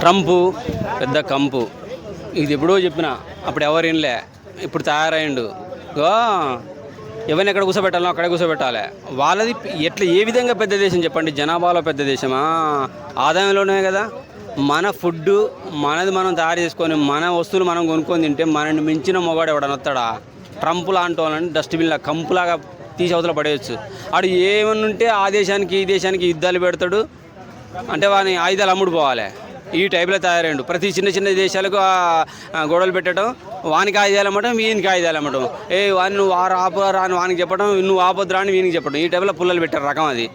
Trump పెద్ద కంపు. ఇది ఎప్పుడో చెప్పిన అప్పుడు ఎవరు ఇప్పుడు తయారైండు ఎవరిని ఎక్కడ కూర్చోబెట్టాలో అక్కడే కూర్చోబెట్టాలి వాళ్ళది ఎట్లా ఏ విధంగా పెద్ద దేశం చెప్పండి? జనాభాలో పెద్ద దేశమా? ఆదాయంలోనే కదా. మన ఫుడ్ మనది మనం తయారు చేసుకొని మన వస్తువులు మనం కొనుక్కొని తింటే మనని మించిన మొగాడు ఎవడని వస్తాడా? ట్రంప్ లాంటి వాళ్ళని డస్ట్బిన్లా కంపులాగా తీసి అవతల పడేయచ్చు. ఆడు ఏమనుంటే ఉంటే ఆ దేశానికి ఈ దేశానికి యుద్ధాలు పెడతాడు. అంటే వాని ఆయుధాలు అమ్ముడు పోవాలి. ఈ టైప్లో తయారైండు. ప్రతి చిన్న చిన్న దేశాలకు గొడవలు పెట్టడం వానికి ఆయుధాలు అమ్మటం వీనికి ఆయుధాలు అమ్మటం. ఏ వాని నువ్వు ఆరు ఆపరా అని వానికి చెప్పడం నువ్వు ఆపొద్దురా అని వీనికి చెప్పడం ఈ టైప్లో పుల్లలు పెట్టారు రకం అది.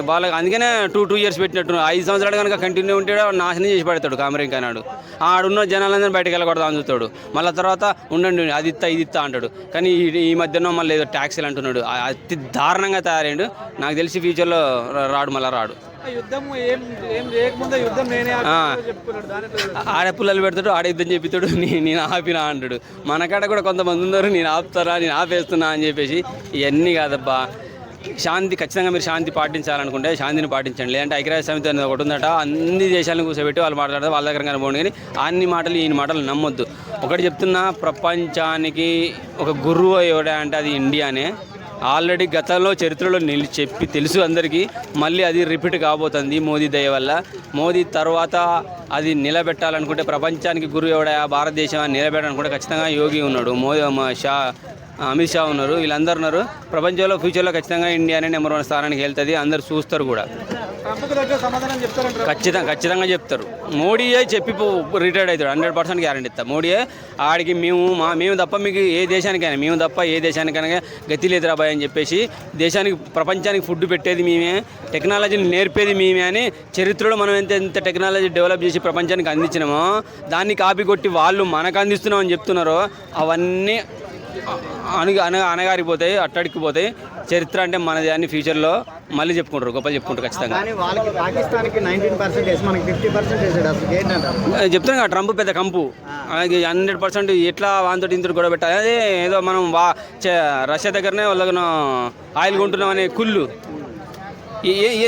వాళ్ళకి అందుకనే టూ టూ ఇయర్స్ పెట్టినట్టు. ఐదు సంవత్సరాలు కనుక కంటిన్యూ ఉంటే నాశనం చేసి పెడతాడు కామరింగ్ నాడు ఆడున్న జనాలందరినీ బయటకు వెళ్ళకూడదు అందుతాడు మళ్ళీ తర్వాత ఉండండి అది ఇత్తా ఇది ఇత్తా అంటాడు. కానీ ఈ- మధ్యన మళ్ళీ ఏదో ట్యాక్సీలు అంటున్నాడు. అతి దారుణంగా తయారైండు. నాకు తెలిసి ఫ్యూచర్లో రాడు మళ్ళీ రాడు. ఆడ పుల్లలు పెడతాడు ఆడ యుద్ధం చెప్తాడు నీ- నేను ఆపినా అంటాడు. మనకాడ కూడా కొంతమంది ఉన్నారు నేను ఆపుతారా నేను ఆపేస్తున్నా అని చెప్పేసి ఇవన్నీ కాదబ్బా. శాంతి ఖచ్చితంగా మీరు శాంతి పాటించాలనుకుంటే శాంతిని పాటించండి. లేదంటే ఐక్యరాజ్య సమితి అనేది ఒకటి ఉందట అన్ని దేశాలను కూర్చోబెట్టి వాళ్ళు మాట్లాడతారు వాళ్ళ దగ్గర కనుకోండి కానీ అన్ని మాటలు ఈయన మాటలు నమ్మొద్దు. ఒకటి చెప్తున్నా ప్రపంచానికి ఒక గురువు ఎవడా అంటే అది ఇండియానే. ఆల్రెడీ గతంలో చరిత్రలో నిలిచి చెప్పి తెలుసు అందరికీ. మళ్ళీ అది రిపీట్ కాబోతుంది మోదీ దయ వల్ల. మోదీ తర్వాత అది నిలబెట్టాలనుకుంటే ప్రపంచానికి గురువు ఎవడా? భారతదేశం నిలబెట్టాలనుకుంటే ఖచ్చితంగా యోగి ఉన్నాడు. మోదీ షా అమిత్ షా ఉన్నారు. వీళ్ళందరూ ఉన్నారు. ప్రపంచంలో ఫ్యూచర్లో ఖచ్చితంగా ఇండియానే నెంబర్ వన్ స్థానానికి వెళ్తుంది. అందరు చూస్తారు కూడా. ఖచ్చితంగా ఖచ్చితంగా చెప్తారు. మోడీయే చెప్పి రిటైర్డ్ అవుతాడు. హండ్రెడ్ పర్సెంట్ గ్యారంటీ ఇస్తా. మోడీయే ఆడికి మేము మా మేము తప్ప మీకు ఏ దేశానికైనా మేము తప్ప ఏ దేశానికైనా గతి లేదురా బాయ్ అని చెప్పేసి దేశానికి ప్రపంచానికి ఫుడ్ పెట్టేది మేమే టెక్నాలజీని నేర్పేది మేమే అని చరిత్రలో మనం ఎంత ఎంత టెక్నాలజీ డెవలప్ చేసి ప్రపంచానికి అందించినామో దాన్ని కాపీ కొట్టి వాళ్ళు మనకు అందిస్తున్నామని చెప్తున్నారో అవన్నీ అణగ అనగారిపోతాయి అట్టడికిపోతాయి. చరిత్ర అంటే మనది అని ఫ్యూచర్లో మళ్ళీ చెప్పుకుంటారు గొప్పలు చెప్పుకుంటారు ఖచ్చితంగా. కానీ వాళ్ళకి పాకిస్తాన్కి నైన్టీన్ పర్సెంటేజ్ మనకి ఫిఫ్టీ పర్సెంటేజ్ అసలు ఏంటంటారు? చెప్తున్నా కదా, ట్రంప్ పెద్ద కంపు. అలాగే హండ్రెడ్ పర్సెంట్ ఎట్లా వాంతో ఇంతో కూడా పెట్టాలి? అదే ఏదో మనం వా రష్యా దగ్గరనే వాళ్ళకు ఆయిల్ కొంటున్నామనే కుళ్ళు. ఏ- ఏ-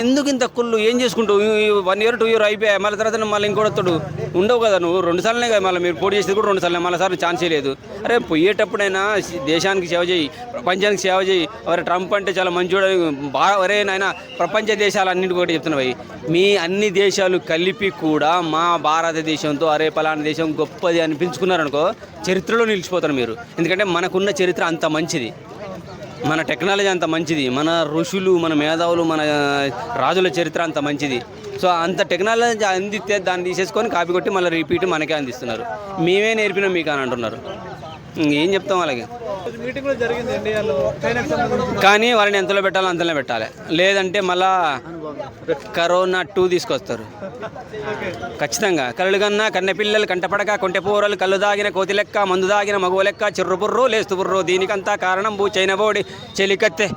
ఎందుకు ఇంత కుళ్ళు? ఏం చేసుకుంటావు? వన్ ఇయర్ టూ ఇయర్ అయిపోయాయి మళ్ళీ తర్వాత మళ్ళీ ఇంకోడొస్తాడు ఉండవు కదా నువ్వు. రెండు సార్లనే కదా మళ్ళీ మీరు పోటీ చేసేది కూడా రెండు సార్లు మళ్ళీ సార్లు ఛాన్స్ లేదు. అరే పోయేటప్పుడైనా దేశానికి సేవ చేయి. ప్రపంచానికి సేవ చేయి. అరే ట్రంప్ అంటే చాలా మంచివాడు బాగా అరే నాయన ప్రపంచ దేశాలు అన్నింటి కూడా చెప్తున్నాయి మీ అన్ని దేశాలు కలిపి కూడా మా భారతదేశంతో అరే పలానా దేశం గొప్పది అనిపించుకున్నారనుకో చరిత్రలో నిలిచిపోతారు మీరు. ఎందుకంటే మనకున్న చరిత్ర అంత మంచిది. మన టెక్నాలజీ అంత మంచిది మన ఋషులు మన మేధావులు మన రాజుల చరిత్ర అంత మంచిది. సో అంత టెక్నాలజీ అందిస్తే దాన్ని తీసేసుకొని కాపీ కొట్టి మళ్ళీ రిపీట్ మనకే అందిస్తున్నారు. మేమే నేర్పినాం మీకు అని అంటున్నారు. ఏం చెప్తాం వాళ్ళకి? కానీ వాళ్ళని ఎంతలో పెట్టాలో అంతలో పెట్టాలి. లేదంటే మళ్ళా కరోనా టూ తీసుకొస్తారు. ఖచ్చితంగా. కళ్ళు కన్నా కన్నె పిల్లలు కంటపడక కొంటె పూరలు కళ్ళు దాగిన కోతి లెక్క మందు దాగిన మగవ లెక్క చిర్రు బుర్రు లేస్తు బుర్రు దీనికంతా కారణం బూ చైన బోడి. చెలికత్తె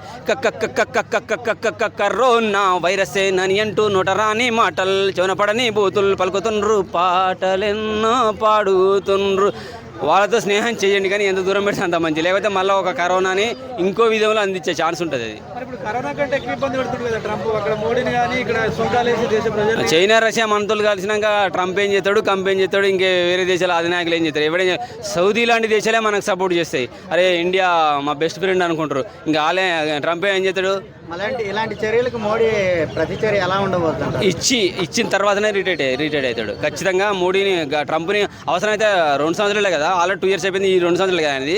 కక్క కరోనా వైరసే నని అంటూ నోటరాని మాటలు చొనపడని బూతులు పలుకుతుండ్రు పాటలెన్నో పాడుతుండ్రు. వాళ్ళతో స్నేహం చేయండి కానీ ఎంత దూరం పెడితే అంత మంచి లేకపోతే మళ్ళీ ఒక కరోనాని ఇంకో విధంలో అందించే ఛాన్స్ ఉంటుంది అది. మరి ఇప్పుడు కరోనా కంటే ఎక్కువ ఇబ్బంది పెడుతుంది కదా ట్రంప్. అక్కడ మోడీని కానీ ఇక్కడ సుంకాలు వేసి దేశ ప్రజలు చైనా రష్యా మనతోలు కలిసినాక ట్రంప్ ఏం చేస్తాడు కంప్ ఏం చేస్తాడు ఇంకే వేరే దేశాల అధినాయకులు ఏం చేస్తారు? ఎవడే సౌదీ లాంటి దేశాలే మనకు సపోర్ట్ చేస్తాయి. అరే ఇండియా మా బెస్ట్ ఫ్రెండ్ అనుకుంటారు. ఇంకా వాళ్ళే ట్రంప్ ఏం చేస్తాడు? అలాంటి ఇలాంటి చర్యలకు మోడీ ప్రతిచర్య ఎలా ఉండబోతుంటారు ఇచ్చి ఇచ్చిన తర్వాతనే రిటైర్డ్ రిటైర్డ్ అవుతాడు. ఖచ్చితంగా మోడీని ట్రంప్ని అవసరమైతే రెండు సంవత్సరాలే కదా. ఆల్రెడీ టూ ఇయర్స్ అయిపోయింది ఈ రెండు సంవత్సరాలు కదా అనేది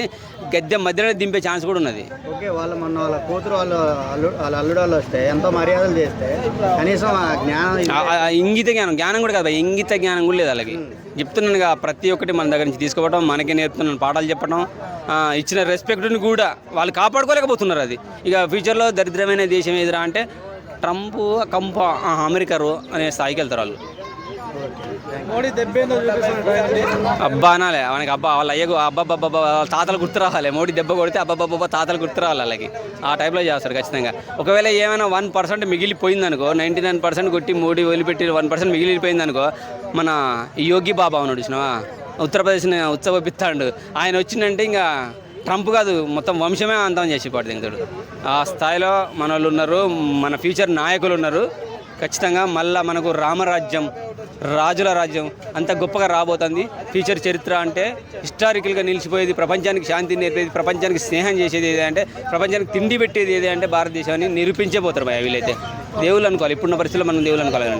గద్దె మధ్యలో దింపే ఛాన్స్ కూడా ఉన్నది. ఓకే వాళ్ళు మొన్న వాళ్ళ కూతురు వాళ్ళు అల్లు వాళ్ళ అల్లుడు వాళ్ళు వస్తే ఎంతో మర్యాదలు చేస్తే కనీసం ఆ జ్ఞానం ఇంగిత జ్ఞానం జ్ఞానం కూడా కాదు ఇంగిత జ్ఞానం కూడా లేదు వాళ్ళకి. చెప్తున్నాను కదా ప్రతి ఒక్కటి మన దగ్గర నుంచి తీసుకోవడం మనకే నేర్పుతున్నాను పాఠాలు చెప్పడం ఇచ్చిన రెస్పెక్ట్ని కూడా వాళ్ళు కాపాడుకోలేకపోతున్నారు అది. ఇక ఫ్యూచర్లో దరిద్రమైన దేశం ఎదురా అంటే ట్రంప్ కంప ఆ, అమెరికా రో అనే స్థాయికి వెళ్తారు వాళ్ళు. మోడీ అబ్బా అనాలే మనకి అబ్బా వాళ్ళ అయ్యకు అబ్బాబ్బాబ్బా వాళ్ళ తాతలు గుర్తు రావాలి. మోడీ దెబ్బ కొడితే అబ్బాబ్బాబ్బా తాతలు గుర్తు రావాలి వాళ్ళకి. ఆ టైప్లో చేస్తారు ఖచ్చితంగా. ఒకవేళ ఏమైనా వన్ పర్సెంట్ మిగిలిపోయింది అనుకో నైంటీ నైన్ పర్సెంట్ కొట్టి మోడీ వదిలిపెట్టి వన్ పర్సెంట్ మిగిలిపోయింది అనుకో మన యోగి బాబా ఉన్నాడు చూసినావా? ఉత్తరప్రదేశ్ని ఉత్సవపిస్తాడు ఆయన వచ్చిందంటే ఇంకా ట్రంప్ కాదు మొత్తం వంశమే అంతం చేసి పాడు ఆ స్థాయిలో మన వాళ్ళు ఉన్నారు మన ఫ్యూచర్ నాయకులు ఉన్నారు. ఖచ్చితంగా మళ్ళా మనకు రామరాజ్యం రాజుల రాజ్యం. అంత గొప్పగా రాబోతుంది. ఫ్యూచర్ చరిత్ర అంటే హిస్టారికల్గా నిలిచిపోయేది ప్రపంచానికి శాంతి నేర్పేది ప్రపంచానికి స్నేహం చేసేది ఏది అంటే ప్రపంచానికి తిండి పెట్టేది ఏది అంటే భారతదేశాన్ని నిరూపించబోతారు భయ వీళ్ళైతే. దేవుళ్ళు అనుకోవాలి. ఇప్పుడున్న పరిస్థితుల్లో మనం దేవుళ్ళు అనుకోవాలి